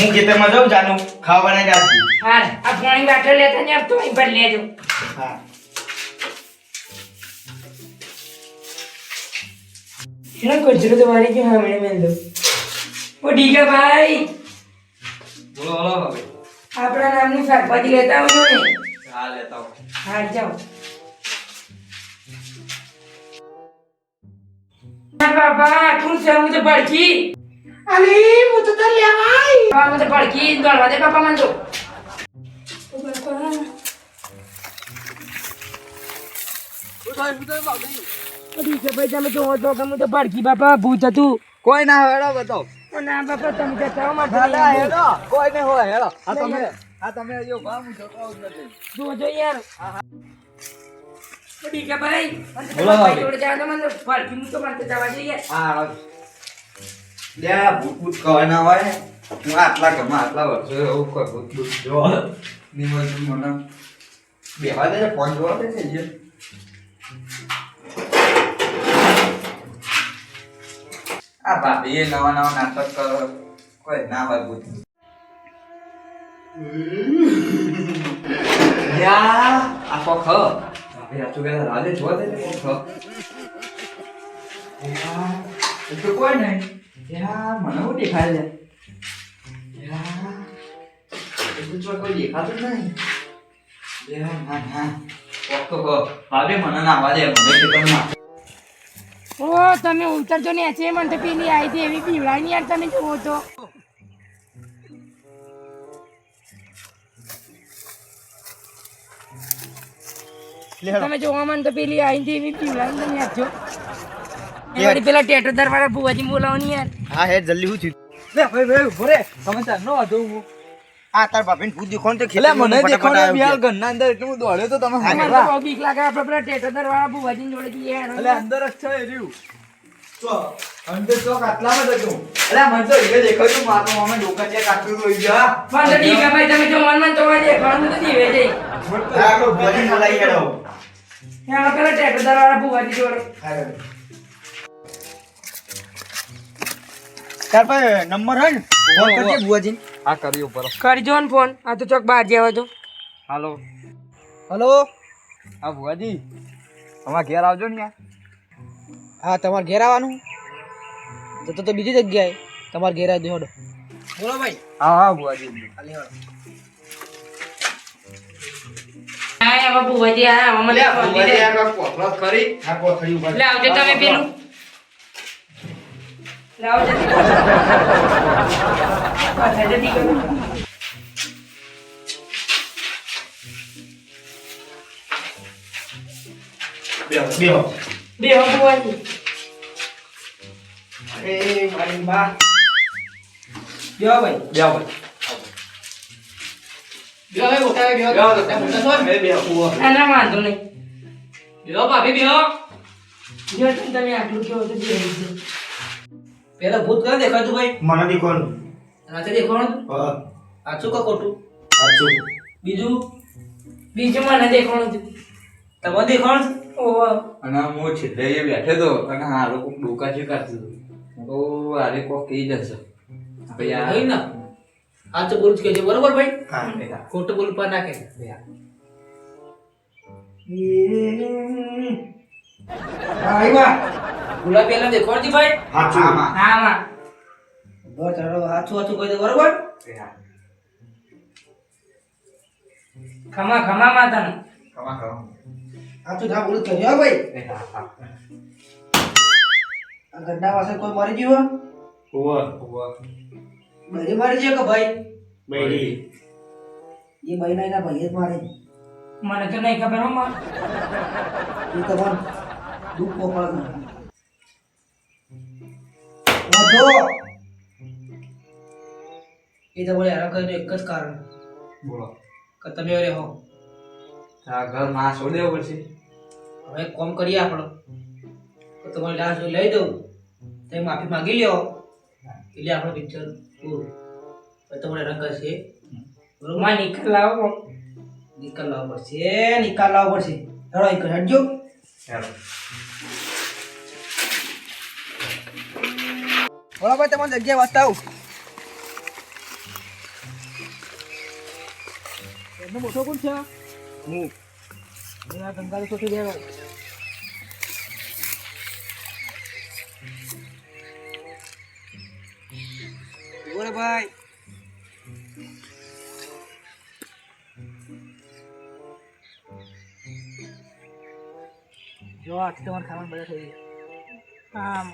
હું ખેતરમાં જાઉં જાનું ખાવા બનાવી આપજો હા આ પાણી બાટલો લેતા ને તો અહીં પર લેજો. હા. એનો કચરો તો મારી કે હા મેં દો ઓ ડીગા ભાઈ. બોલો બોલો ભાઈ આપણા નામની શાકભાજી લેતા આવજો ને. હા લેતા આવો. હા જાઓ. બાબા તું છે હું તો પડકી અલી હું તો તો છો કે હું તો પડકી બાપા ભૂત હતું. કોઈ ના હેડો બતાવો ના બાપા તમે જતા માટે હેડો. કોઈ ને હોય હેડો. આ તમે આ તમે જો કામ જોતો જ નથી. જોજો યાર. ઓ ડીકા ભાઈ બોલો ભાઈ. જોડે જવા દો મને પડકી હું તો મને જવા જોઈએ હા. લે ભૂત ભૂત કહેવાય ના હોય હું આટલા ઘરમાં આટલા વર્ષો એવું કોઈ ભૂત ભૂત જો નિમજ મને બેવા દે છે, ફોન જોવા દે છે જે આ ભાભી એ નવા નવા નાટક કરો કોઈ ના હોય ભૂત યા આ કોક હ ભાભી આ ચુકે રાજે જોવા દે છે કોક હ યા એ તો કોઈ નહીં યા મને હું દેખાય છે યા એ કોઈ દેખાતું નહીં યા ના ના કોક તો ભાભી મને ના આવવા મને ખેતરમાં ઓ તમે ઉતરજો ને છે મને તો પેલી આવી હતી એવી પીવડાની યાર તમે જુઓ તો. તમે જોવા મને તો પેલી આવી હતી એવી પીવડાની તમે યાર એ વળી પેલા ટેટો દરવાળા ભુવાજી બોલાવવાની યાર. હા હે જલ્દી હું થયું. લે ભાઈ ભાઈ ઊભો રે. ચાલ નો હતો હું આ તાર ભાભીને ભૂત દેખો તો એટલે મને દેખો ને બિહાર ઘરના અંદર એટલું દોડ્યો તો તમે હા, તો બીક લાગે આપણે પેલા ટેટો દરવાળા ભુવાજી જોડે જઈએ યાર. એટલે અંદર જ છે એ રહ્યું. તો અંદર તો કાટલામાં જ હતું એટલે મને તો એ દેખાયું મારો મામા ડોકા છે કાટલું રહી ગયા. પણ તો ડીકા ભાઈ તમે જો મન મન તો વાજે ઘણું તો દીવે જઈ હા, આપણો ભોજન લઈ હેડો. એમાં પેલા ટેટો દરવાળા ભુવાજી જોડે. તાર પાસે નંબર હોય ને ફોન કરજે બુઆજી આ કર્યું ઉપર. કરજો ને ફોન આ તો ચોક બહાર જવા તો હાલો. હલો? હા ભુવાજી અમારા ઘેર આવજો ને યાર હા તમારે ઘેર આવવાનું? તો તો તો બીજી જગ્યાએ. તમારે ઘેર આવી દેવડો બોલો ભાઈ. હા હા ભુવાજી ખાલી હળો હા એમાં ભુવાજી આ મને કોથળો કરી હા કોથળી ઉપર લે આવજો તમે પેલું. લે આવજો પાછા જતી કરો. બેહો, બેહો. બેહો ભુવાજી અરે મારી બા બેહો ભાઈ જાઓ ભાઈ બેહો ભાઈ મોટા ભાઈ બેહો જાઓ તો તમે મોટા છો ને? બે બે ઊભો. ના ના વાંધો નહીં બેહો ભાભી બેહો જો તમે આટલું કહો તો બેહી જાઓ. પેલા ભૂત ક્યાં દેખાતું ભાઈ? મને દેખવાનું રાતે દેખાવાનું? હા. સાચું કે ખોટું? સાચું. બીજું? બીજું મને દેખાણું તમે દેખાણ ઓહો. અને હું છેલ્લે બેઠો તો અને આ લોકો ડોકા છે કાઢતું તો આરે કોક કહી જશે ભાઈ આ ને. આ તો બોલ કે છે. બરોબર ભાઈ? હા ખોટું બોલું પર ના કહેજો આવ્યા. ગુલાબ પેલા દેખાડતી ભાઈ. હાચું. હા હા. બસ ચાલો હાચું હાચું કહી દે બરોબર? ખમા ખમા માતા ખમા ખમા. હાચું ના બોલું જ કહેજો ભાઈ. એ હા, હા. આ ગड्ढा પાસે કોઈ મરી ગયો ઓવા ઊભો. મરી મારી છે કે ભાઈ? બૈરી એ મહિના એના ભાઈ જ મારે. મને તો નહીં ખબર હો માં. એ તમારે દુઃખ પોકળ વધો એ તમારે હેરાન કરીને એક જ કારણ. બોલો. કે તમે અરે હો આ ઘરમાં છોડી દેવું પડશે? હવે એક કામ કરીએ આપણો તો તમારી લાશ લઈ દઉં તમે માફી માંગી લ્યો. એટલે આપણો પિક્ચર પૂરું. તમારે હેરાન કરશે રૂમમાં નિકાલ લાવો નિકાલ લાવવો પડશે નિકાલ લાવવો પડશે. ચલો એક હટજો. ચાલો બોલો ભાઈ તમારી જગ્યાએ બતાવું આવું એનો મોટો કોણ છે? હું. આ ગંગાળ સોથી ગયા બોલે ભાઈ. જો આજ તમારે ખાવાનું બધા થઈ ગયા. આમ.